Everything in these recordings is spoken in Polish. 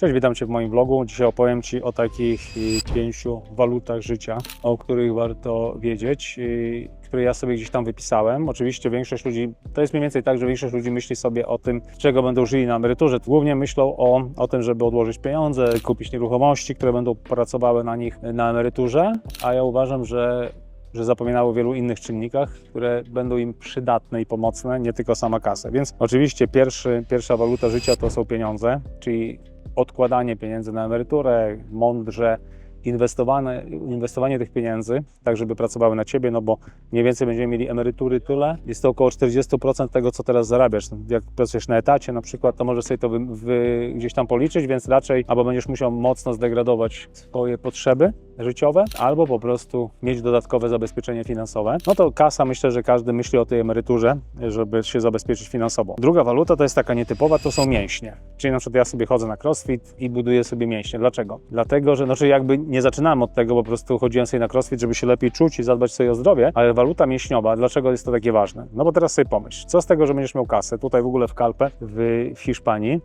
Cześć, witam Cię w moim vlogu. Dzisiaj opowiem Ci o takich y, pięciu walutach życia, o których warto wiedzieć, y, które ja sobie gdzieś tam wypisałem. Oczywiście większość ludzi, to jest mniej więcej tak, że większość ludzi myśli sobie o tym, czego będą żyli na emeryturze. Głównie myślą o, o tym, żeby odłożyć pieniądze, kupić nieruchomości, które będą pracowały na nich na emeryturze, a ja uważam, że że zapominały o wielu innych czynnikach, które będą im przydatne i pomocne, nie tylko sama kasa. Więc oczywiście pierwszy, pierwsza waluta życia to są pieniądze, czyli odkładanie pieniędzy na emeryturę, mądrze inwestowane, inwestowanie tych pieniędzy, tak żeby pracowały na ciebie, no bo mniej więcej będziemy mieli emerytury tyle, jest to około 40% tego, co teraz zarabiasz. Jak pracujesz na etacie na przykład, to możesz sobie to wy, wy, gdzieś tam policzyć, więc raczej albo będziesz musiał mocno zdegradować swoje potrzeby życiowe, albo po prostu mieć dodatkowe zabezpieczenie finansowe. No to kasa, myślę, że każdy myśli o tej emeryturze, żeby się zabezpieczyć finansowo. Druga waluta to jest taka nietypowa, to są mięśnie. Czyli na przykład ja sobie chodzę na crossfit i buduję sobie mięśnie. Dlaczego? Dlatego, że znaczy jakby nie zaczynałem od tego, po prostu chodziłem sobie na crossfit, żeby się lepiej czuć i zadbać sobie o zdrowie, ale waluta mięśniowa, dlaczego jest to takie ważne? No bo teraz sobie pomyśl, co z tego, że będziesz miał kasę tutaj w ogóle w Kalpę, w, w Hiszpanii,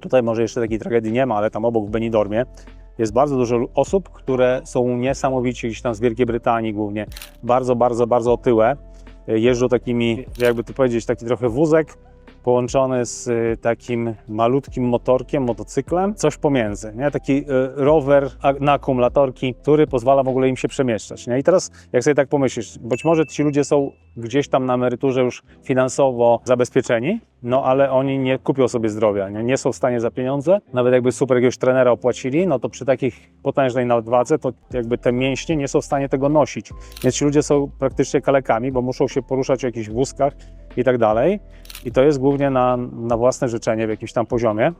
Tutaj może jeszcze takiej tragedii nie ma, ale tam obok w Benidormie jest bardzo dużo osób, które są niesamowicie gdzieś tam z Wielkiej Brytanii głównie, bardzo, bardzo, bardzo otyłe. Jeżdżą takimi, jakby to powiedzieć, taki trochę wózek połączony z y, takim malutkim motorkiem, motocyklem, coś pomiędzy, nie? Taki y, rower na akumulatorki, który pozwala w ogóle im się przemieszczać, nie? I teraz, jak sobie tak pomyślisz, być może ci ludzie są gdzieś tam na emeryturze już finansowo zabezpieczeni, no ale oni nie kupią sobie zdrowia, nie, nie są w stanie za pieniądze, nawet jakby super jakiegoś trenera opłacili, no to przy takich potężnej nadwadze, to jakby te mięśnie nie są w stanie tego nosić. Więc ci ludzie są praktycznie kalekami, bo muszą się poruszać w jakichś wózkach i tak dalej. I to jest głównie na, na własne życzenie w jakimś tam poziomie.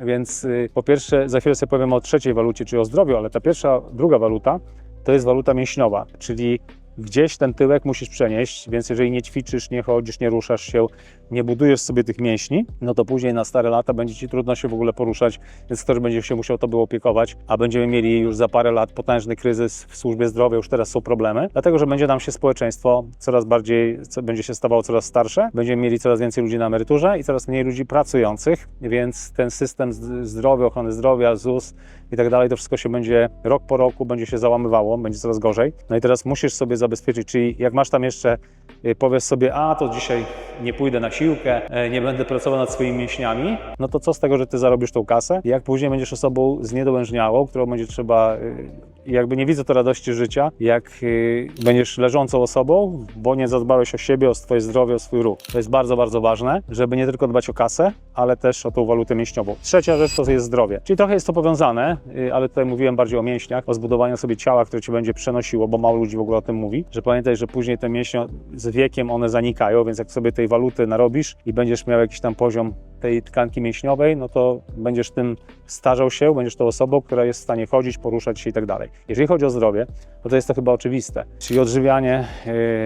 Więc y, po pierwsze, za chwilę sobie powiem o trzeciej walucie, czyli o zdrowiu, ale ta pierwsza, druga waluta to jest waluta mięśniowa, czyli gdzieś ten tyłek musisz przenieść, więc jeżeli nie ćwiczysz, nie chodzisz, nie ruszasz się, nie budujesz sobie tych mięśni, no to później na stare lata będzie ci trudno się w ogóle poruszać, więc ktoś będzie się musiał tobą opiekować, a będziemy mieli już za parę lat potężny kryzys w służbie zdrowia, już teraz są problemy, dlatego że będzie nam się społeczeństwo coraz bardziej, będzie się stawało coraz starsze, będziemy mieli coraz więcej ludzi na emeryturze i coraz mniej ludzi pracujących, więc ten system zdrowia, ochrony zdrowia, ZUS i tak dalej, to wszystko się będzie rok po roku będzie się załamywało, będzie coraz gorzej. No i teraz musisz sobie zabezpieczyć, czyli jak masz tam jeszcze, y, powiesz sobie, a to dzisiaj nie pójdę na siłkę, e, nie będę pracował nad swoimi mięśniami, no to co z tego, że ty zarobisz tą kasę? Jak później będziesz osobą zniedołężniałą, którą będzie trzeba, y, jakby nie widzę to radości życia, jak y, będziesz leżącą osobą, bo nie zadbałeś o siebie, o swoje zdrowie, o swój ruch. To jest bardzo, bardzo ważne, żeby nie tylko dbać o kasę, ale też o tą walutę mięśniową. Trzecia rzecz to jest zdrowie. Czyli trochę jest to powiązane, y, ale tutaj mówiłem bardziej o mięśniach, o zbudowaniu sobie ciała, które ci będzie przenosiło, bo mało ludzi w ogóle o tym mówi, że pamiętaj, że później te mięśnie z wiekiem one zanikają, więc jak sobie tej waluty narobisz i będziesz miał jakiś tam poziom tej tkanki mięśniowej, no to będziesz tym starzał się, będziesz tą osobą, która jest w stanie chodzić, poruszać się i tak dalej. Jeżeli chodzi o zdrowie, no to jest to chyba oczywiste, czyli odżywianie,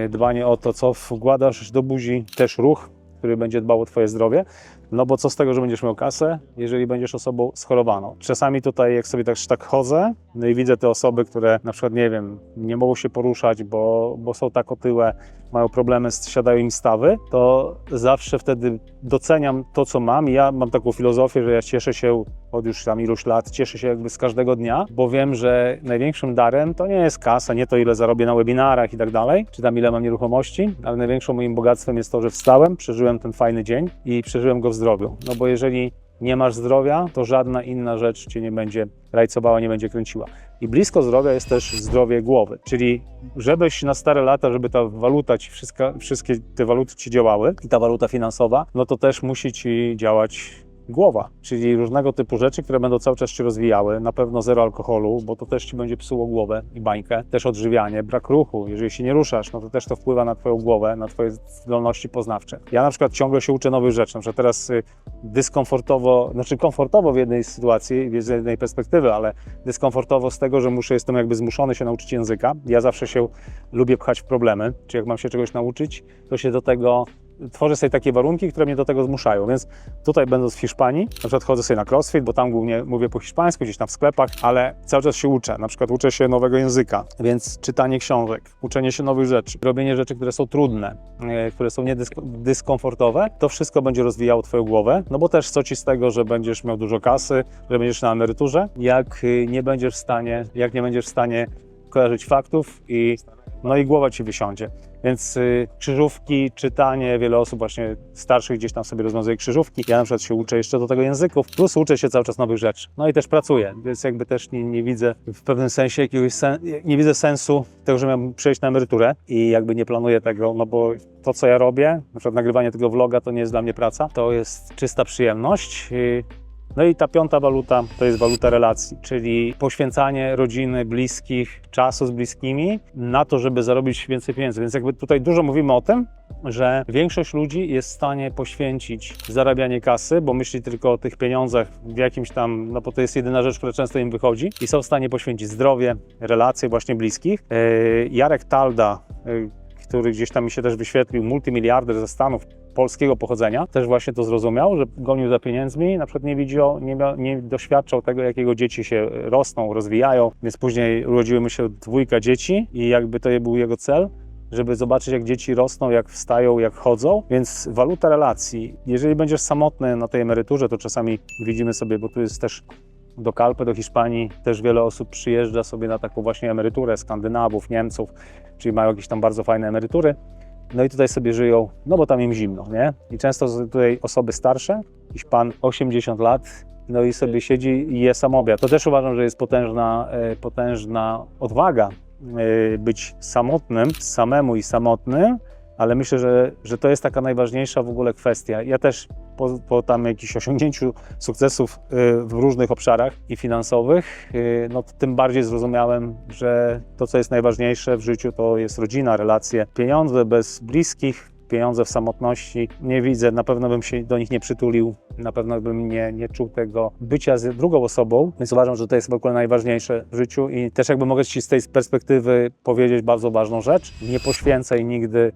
yy, dbanie o to, co wkładasz do buzi, też ruch, który będzie dbał o Twoje zdrowie. No bo co z tego, że będziesz miał kasę, jeżeli będziesz osobą schorowaną. Czasami tutaj, jak sobie tak, tak chodzę, no i widzę te osoby, które na przykład, nie wiem, nie mogą się poruszać, bo, bo są tak otyłe, mają problemy, siadają im stawy, to zawsze wtedy doceniam to, co mam. I ja mam taką filozofię, że ja cieszę się od już tam iluś lat, cieszę się jakby z każdego dnia, bo wiem, że największym darem to nie jest kasa, nie to ile zarobię na webinarach i tak dalej, czy tam ile mam nieruchomości, ale największym moim bogactwem jest to, że wstałem, przeżyłem ten fajny dzień i przeżyłem go w zdrowiu. No bo jeżeli nie masz zdrowia, to żadna inna rzecz cię nie będzie rajcowała, nie będzie kręciła. I blisko zdrowia jest też zdrowie głowy, czyli żebyś na stare lata, żeby ta waluta ci, wszystkie te waluty ci działały i ta waluta finansowa, no to też musi ci działać głowa, czyli różnego typu rzeczy, które będą cały czas się rozwijały. Na pewno zero alkoholu, bo to też ci będzie psuło głowę i bańkę. Też odżywianie, brak ruchu. Jeżeli się nie ruszasz, no to też to wpływa na twoją głowę, na twoje zdolności poznawcze. Ja na przykład ciągle się uczę nowych rzeczy. Na przykład teraz y, dyskomfortowo, znaczy komfortowo w jednej sytuacji, z jednej perspektywy, ale dyskomfortowo z tego, że muszę, jestem jakby zmuszony się nauczyć języka. Ja zawsze się lubię pchać w problemy, czy jak mam się czegoś nauczyć, to się do tego tworzę sobie takie warunki, które mnie do tego zmuszają, więc tutaj będąc w Hiszpanii, na przykład chodzę sobie na crossfit, bo tam głównie mówię po hiszpańsku, gdzieś tam w sklepach, ale cały czas się uczę, na przykład uczę się nowego języka, więc czytanie książek, uczenie się nowych rzeczy, robienie rzeczy, które są trudne, e, które są niedyskomfortowe, to wszystko będzie rozwijało Twoją głowę, no bo też co Ci z tego, że będziesz miał dużo kasy, że będziesz na emeryturze, jak y, nie będziesz w stanie, jak nie będziesz w stanie kojarzyć faktów i no i głowa Ci wysiądzie. Więc y, krzyżówki, czytanie, wiele osób właśnie starszych gdzieś tam sobie rozwiązuje krzyżówki. Ja na przykład się uczę jeszcze do tego języków, plus uczę się cały czas nowych rzeczy. No i też pracuję, więc jakby też nie, nie widzę w pewnym sensie jakiegoś sen, nie widzę sensu tego, że miałem przejść na emeryturę i jakby nie planuję tego, no bo to, co ja robię, na przykład nagrywanie tego vloga, to nie jest dla mnie praca, to jest czysta przyjemność. No i ta piąta waluta to jest waluta relacji, czyli poświęcanie rodziny, bliskich, czasu z bliskimi na to, żeby zarobić więcej pieniędzy. Więc jakby tutaj dużo mówimy o tym, że większość ludzi jest w stanie poświęcić zarabianie kasy, bo myśli tylko o tych pieniądzach w jakimś tam, no bo to jest jedyna rzecz, która często im wychodzi i są w stanie poświęcić zdrowie, relacje właśnie bliskich. Yy, Jarek Talda, yy, który gdzieś tam mi się też wyświetlił, multimiliarder ze Stanów, polskiego pochodzenia, też właśnie to zrozumiał, że gonił za pieniędzmi, na przykład nie widział, nie, mia, nie doświadczał tego, jak jego dzieci się rosną, rozwijają, więc później urodziły mu się dwójka dzieci i jakby to był jego cel, żeby zobaczyć, jak dzieci rosną, jak wstają, jak chodzą. Więc waluta relacji. Jeżeli będziesz samotny na tej emeryturze, to czasami widzimy sobie, bo tu jest też do Kalpy, do Hiszpanii, też wiele osób przyjeżdża sobie na taką właśnie emeryturę, Skandynawów, Niemców, czyli mają jakieś tam bardzo fajne emerytury. No i tutaj sobie żyją, no bo tam im zimno, nie? I często tutaj osoby starsze, jakiś pan 80 lat, no i sobie siedzi i je sam obiad. To też uważam, że jest potężna, e, potężna odwaga e, być samotnym, samemu i samotnym, ale myślę, że, że to jest taka najważniejsza w ogóle kwestia. Ja też po, po tam jakichś osiągnięciu sukcesów y, w różnych obszarach i finansowych, y, no tym bardziej zrozumiałem, że to, co jest najważniejsze w życiu, to jest rodzina, relacje, pieniądze bez bliskich, pieniądze w samotności nie widzę, na pewno bym się do nich nie przytulił, na pewno bym nie, nie czuł tego bycia z drugą osobą, więc uważam, że to jest w ogóle najważniejsze w życiu i też jakby mogę Ci z tej perspektywy powiedzieć bardzo ważną rzecz, nie poświęcaj nigdy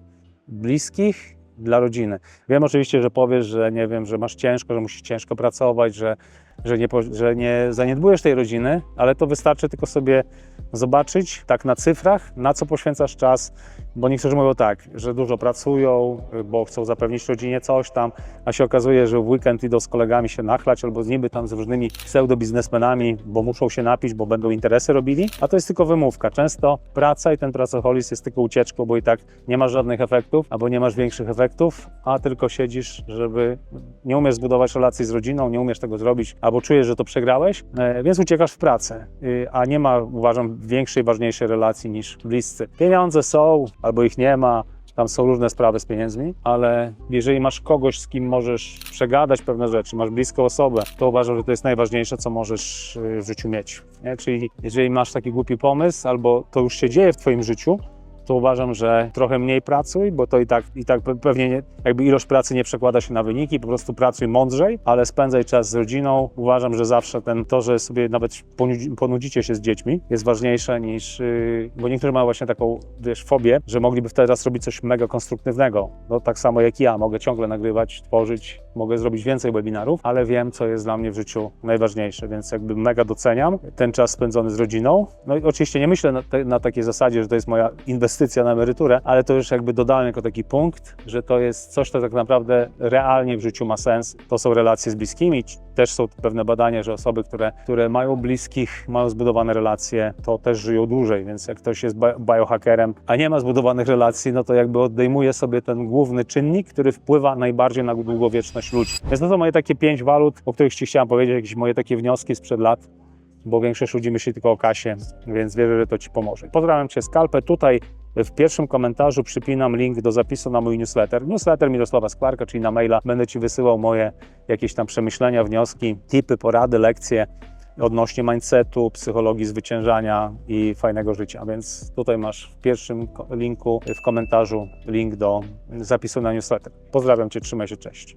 bliskich dla rodziny. Wiem oczywiście, że powiesz, że nie wiem, że masz ciężko, że musisz ciężko pracować, że, że, nie, że nie zaniedbujesz tej rodziny, ale to wystarczy tylko sobie zobaczyć tak na cyfrach, na co poświęcasz czas, bo niektórzy mówią tak, że dużo pracują, bo chcą zapewnić rodzinie coś tam, a się okazuje, że w weekend idą z kolegami się nachlać albo z niby tam z różnymi pseudo-biznesmenami, bo muszą się napić, bo będą interesy robili, a to jest tylko wymówka. Często praca i ten pracoholizm jest tylko ucieczką, bo i tak nie masz żadnych efektów, albo nie masz większych efektów, a tylko siedzisz, żeby nie umiesz zbudować relacji z rodziną, nie umiesz tego zrobić, albo czujesz, że to przegrałeś, e, więc uciekasz w pracę, Y, a nie ma, uważam, większej, ważniejszej relacji niż bliscy. Pieniądze są, albo ich nie ma, tam są różne sprawy z pieniędzmi, ale jeżeli masz kogoś, z kim możesz przegadać pewne rzeczy, masz bliską osobę, to uważam, że to jest najważniejsze, co możesz y, w życiu mieć. Nie? Czyli jeżeli masz taki głupi pomysł, albo to już się dzieje w Twoim życiu, to uważam, że trochę mniej pracuj, bo to i tak, i tak pe- pewnie nie, jakby ilość pracy nie przekłada się na wyniki, po prostu pracuj mądrzej, ale spędzaj czas z rodziną. Uważam, że zawsze ten, to, że sobie nawet ponudzi- ponudzicie się z dziećmi jest ważniejsze niż, yy, bo niektórzy mają właśnie taką, wiesz, fobię, że mogliby teraz robić coś mega konstruktywnego. No tak samo jak ja, mogę ciągle nagrywać, tworzyć, mogę zrobić więcej webinarów, ale wiem, co jest dla mnie w życiu najważniejsze, więc jakby mega doceniam ten czas spędzony z rodziną. No i oczywiście nie myślę na, te, na takiej zasadzie, że to jest moja inwestycja na emeryturę, ale to już jakby dodałem jako taki punkt, że to jest coś, co tak naprawdę realnie w życiu ma sens. To są relacje z bliskimi. Też są pewne badania, że osoby, które, które mają bliskich, mają zbudowane relacje, to też żyją dłużej, więc jak ktoś jest bi- biohackerem, a nie ma zbudowanych relacji, no to jakby odejmuje sobie ten główny czynnik, który wpływa najbardziej na długowieczność ludzi. Więc to są moje takie pięć walut, o których Ci chciałem powiedzieć, jakieś moje takie wnioski sprzed lat bo większość ludzi myśli tylko o kasie, więc wierzę, że to Ci pomoże. Pozdrawiam Cię Skalpę. Tutaj w pierwszym komentarzu przypinam link do zapisu na mój newsletter. Newsletter Mirosława Sklarka, czyli na maila będę Ci wysyłał moje jakieś tam przemyślenia, wnioski, tipy, porady, lekcje odnośnie mindsetu, psychologii zwyciężania i fajnego życia. Więc tutaj masz w pierwszym linku w komentarzu link do zapisu na newsletter. Pozdrawiam Cię, trzymaj się, cześć.